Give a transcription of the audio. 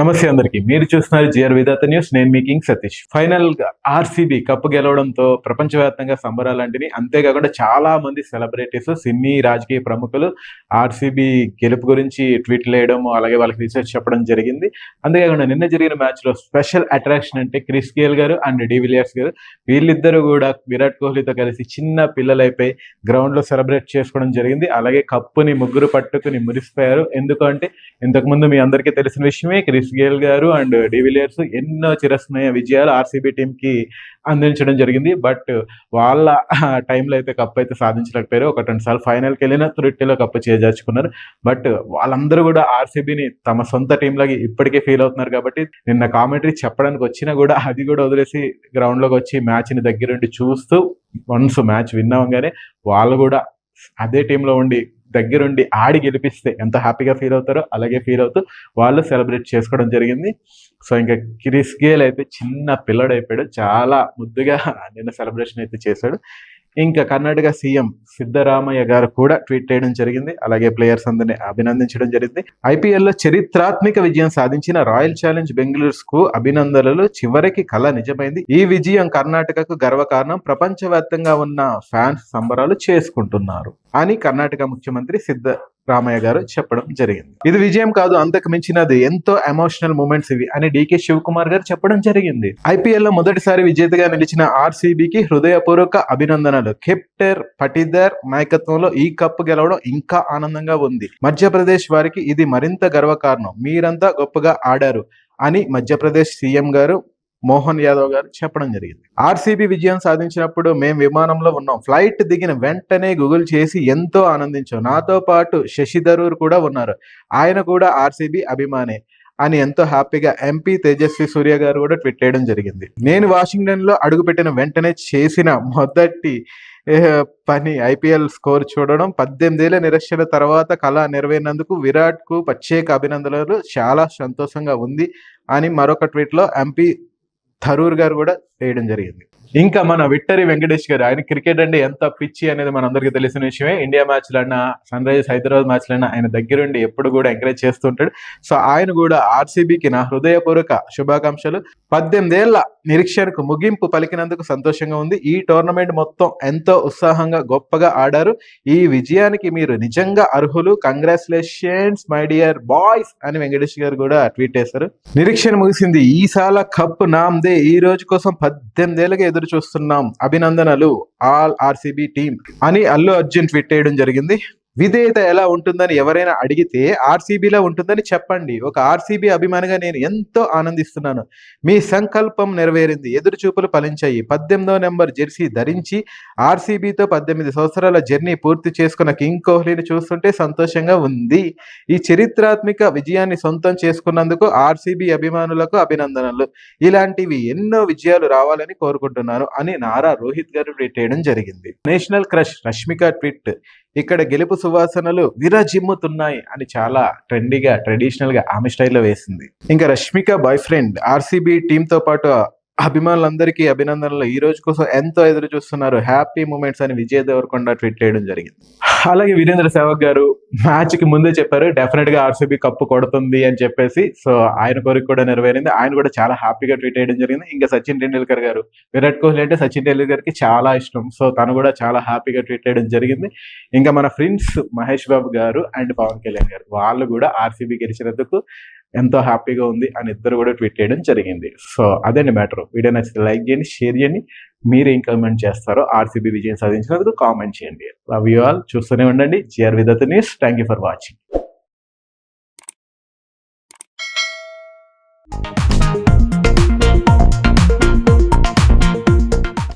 నమస్తే అందరికి. మీరు చూస్తున్నారు జిఆర్ విధాత న్యూస్. నేను మీ కింగ్ సతీష్. ఫైనల్గా ఆర్సీబీ కప్ గెలవడంతో ప్రపంచవ్యాప్తంగా సంబరాలంటివి అంతేకాకుండా చాలా మంది సెలబ్రిటీస్ సినీ రాజకీయ ప్రముఖులు ఆర్సీబీ గెలుపు గురించి ట్వీట్లు వేయడం అలాగే వాళ్ళకి రీసెర్చ్ చెప్పడం జరిగింది. అంతేకాకుండా నిన్న జరిగిన మ్యాచ్లో స్పెషల్ అట్రాక్షన్ అంటే క్రిస్ గేల్ గారు అండ్ డివిలియర్స్ గారు. వీళ్ళిద్దరూ కూడా విరాట్ కోహ్లీతో కలిసి చిన్న పిల్లలైపోయి గ్రౌండ్లో సెలబ్రేట్ చేసుకోవడం జరిగింది. అలాగే కప్పుని ముగ్గురు పట్టుకుని మురిసిపోయారు. ఎందుకంటే ఇంతకుముందు మీ అందరికీ తెలిసిన విషయమే క్రిస్ గేల్ గారు అండ్ డివిలియర్స్ ఎన్నో చిరస్మయ విజయాలు ఆర్సీబీ టీంకి అందించడం జరిగింది. బట్ వాళ్ళ టైంలో అయితే కప్ అయితే సాధించలేకపోయారు. ఒక రెండు సార్లు ఫైనల్కి వెళ్ళిన త్రిట్టిలో కప్ చేజార్చుకున్నారు. బట్ వాళ్ళందరూ కూడా ఆర్సీబీని తమ సొంత టీంలాగా ఇప్పటికే ఫీల్ అవుతున్నారు కాబట్టి నిన్న కామెంటరీ చెప్పడానికి వచ్చినా కూడా అది కూడా వదిలేసి గ్రౌండ్లోకి వచ్చి మ్యాచ్ని దగ్గరుండి చూస్తూ వన్స్ మ్యాచ్ విన్ అవ్వగానే వాళ్ళు కూడా అదే టీంలో ఉండి దగ్గరుండి ఆడి గెలిపిస్తే ఎంత హ్యాపీగా ఫీల్ అవుతారో అలాగే ఫీల్ అవుతూ వాళ్ళు సెలబ్రేట్ చేసుకోవడం జరిగింది. సో ఇంకా క్రిస్ గేల్ అయితే చిన్న పిల్లడు అయిపోయాడు చాలా ముద్దుగా నిన్న సెలబ్రేషన్ అయితే చేశాడు. ఇంకా కర్ణాటక సీఎం సిద్ధరామయ్య గారు కూడా ట్వీట్ చేయడం జరిగింది. అలాగే ప్లేయర్స్ అందరినీ అభినందించడం జరిగింది. ఐపీఎల్లో చరిత్రాత్మక విజయం సాధించిన రాయల్ ఛాలెంజ్ బెంగళూరుస్కు అభినందనలు. చివరికి కళ నిజమైంది. ఈ విజయం కర్ణాటకకు గర్వకారణం. ప్రపంచవ్యాప్తంగా ఉన్న ఫ్యాన్స్ సంబరాలు చేసుకుంటున్నారు అని కర్ణాటక ముఖ్యమంత్రి సిద్ధ రామయ్య గారు చెప్పడం జరిగింది. ఇది విజయం కాదు అంతకు మించినది. ఎంతో ఎమోషనల్ మూమెంట్స్ ఇవి అని డికే శివకుమార్ గారు చెప్పడం జరిగింది. ఐపీఎల్లో మొదటిసారి విజేతగా నిలిచిన ఆర్సీబీకి హృదయపూర్వక అభినందనలు. కెప్టర్ పటిదర్ నాయకత్వంలో ఈ కప్ గెలవడం ఇంకా ఆనందంగా ఉంది. మధ్యప్రదేశ్ వారికి ఇది మరింత గర్వకారణం. మీరంతా గొప్పగా ఆడారు అని మధ్యప్రదేశ్ సీఎం గారు మోహన్ యాదవ్ గారు చెప్పడం జరిగింది. ఆర్సీబీ విజయం సాధించినప్పుడు మేము విమానంలో ఉన్నాం. ఫ్లైట్ దిగిన వెంటనే గూగుల్ చేసి ఎంతో ఆనందించాం. నాతో పాటు శశి థరూర్ కూడా ఉన్నారు. ఆయన కూడా ఆర్సీబీ అభిమానే అని ఎంతో హ్యాపీగా ఎంపీ తేజస్వి సూర్య గారు కూడా ట్వీట్ చేయడం జరిగింది. నేను వాషింగ్టన్లో అడుగుపెట్టిన వెంటనే చేసిన మొదటి పని ఐపీఎల్ స్కోర్ చూడడం పద్దెనిమిదేళ్ళ నిరక్షణ తర్వాత కళ నెరవేరినందుకు విరాట్కు ప్రత్యేక అభినందనలు. చాలా సంతోషంగా ఉంది అని మరొక ట్వీట్లో ఎంపీ థరూర్ గారు కూడా వేయడం జరిగింది. ఇంకా మన విక్టరీ వెంకటేష్ గారు ఆయన క్రికెట్ అంటే ఎంత పిచ్చి అనేది మనందరికీ తెలిసిన విషయమే. ఇండియా మ్యాచ్లన్నా సన్ రైజర్స్ హైదరాబాద్ మ్యాచ్లన్నా ఆయన దగ్గరుండి ఎప్పుడు కూడా ఎంకరేజ్ చేస్తుంటాడు సో ఆయన కూడా ఆర్సీబీకి నా హృదయపూర్వక శుభాకాంక్షలు. పద్దెనిమిదేళ్ళ నిరీక్షణకు ముగింపు పలికినందుకు సంతోషంగా ఉంది. ఈ టోర్నమెంట్ మొత్తం ఎంతో ఉత్సాహంగా గొప్పగా ఆడారు. ఈ విజయానికి మీరు నిజంగా అర్హులు. కంగ్రాచులేషన్స్ మై డియర్ బాయ్స్ అని వెంకటేష్ గారు కూడా ట్వీట్ చేశారు. నిరీక్షణ ముగిసింది. ఈసాల కప్ నామ్ ఈ రోజు కోసం పద్దెనిమిదేళ్ళగా ఎదురు చూస్తున్నాం అభినందనలు ఆల్ ఆర్సీబీ టీం అని అల్లు అర్జున్ ట్వీట్ చేయడం జరిగింది. విధేయత ఎలా ఉంటుందని ఎవరైనా అడిగితే ఆర్సీబీలో ఉంటుందని చెప్పండి. ఒక ఆర్సీబీ అభిమానిగా నేను ఎంతో ఆనందిస్తున్నాను. మీ సంకల్పం నెరవేరింది. ఎదురు చూపులు ఫలించాయి. పద్దెనిమిదో నెంబర్ జెర్సీ ధరించి ఆర్సీబీతో పద్దెనిమిది సంవత్సరాల జర్నీ పూర్తి చేసుకున్న కింగ్ కోహ్లీని చూస్తుంటే సంతోషంగా ఉంది. ఈ చరిత్రాత్మక విజయాన్ని సొంతం చేసుకున్నందుకు ఆర్సీబీ అభిమానులకు అభినందనలు. ఇలాంటివి ఎన్నో విజయాలు రావాలని కోరుకుంటున్నాను అని నారా రోహిత్ గారు ట్వీట్ చేయడం జరిగింది. నేషనల్ క్రష్ రష్మిక ట్వీట్ ఇక్కడ గెలుపు సువాసనలు విరజిమ్ముతున్నాయి అని చాలా ట్రెండీగా ట్రెడిషనల్గా ఆమె స్టైల్లో వేసింది. ఇంకా రష్మిక బాయ్ ఫ్రెండ్ ఆర్సీబీ టీమ్తో పాటు అభిమానులందరికీ అభినందనలు. ఈ రోజు కోసం ఎంతో ఎదురు చూస్తున్నారు. హ్యాపీ మూమెంట్స్ అని విజయ్ దేవరకొండ ట్వీట్ చేయడం జరిగింది. అలాగే వీరేంద్ర సేవక్ గారు మ్యాచ్కి ముందే చెప్పారు డెఫినెట్గా ఆర్సీబీ కప్పు కొడుతుంది అని చెప్పేసి. సో ఆయన కోరిక కూడా నెరవేరింది. ఆయన కూడా చాలా హ్యాపీగా ట్వీట్ చేయడం జరిగింది. ఇంకా సచిన్ టెండూల్కర్ గారు విరాట్ కోహ్లీ అంటే సచిన్ టెండూల్కర్కి చాలా ఇష్టం. సో తను కూడా చాలా హ్యాపీగా ట్వీట్ చేయడం జరిగింది. ఇంకా మన ఫ్రెండ్స్ మహేష్ బాబు గారు అండ్ పవన్ కళ్యాణ్ గారు వాళ్ళు కూడా ఆర్సీబీ గెలిచినందుకు ఎంతో హ్యాపీగా ఉంది అని ఇద్దరు కూడా ట్వీట్ చేయడం జరిగింది. సో అదండి మ్యాటర్. వీడియో నచ్చితే లైక్ చేయండి షేర్ చేయండి. మీరు ఏం కామెంట్ చేస్తారో ఆర్సీబీ విజయం సాధించినందుకు కామెంట్ చేయండి. లవ్ యూ ఆల్ చూస్తూనే ఉండండి. GR విదత్ news thank you for watching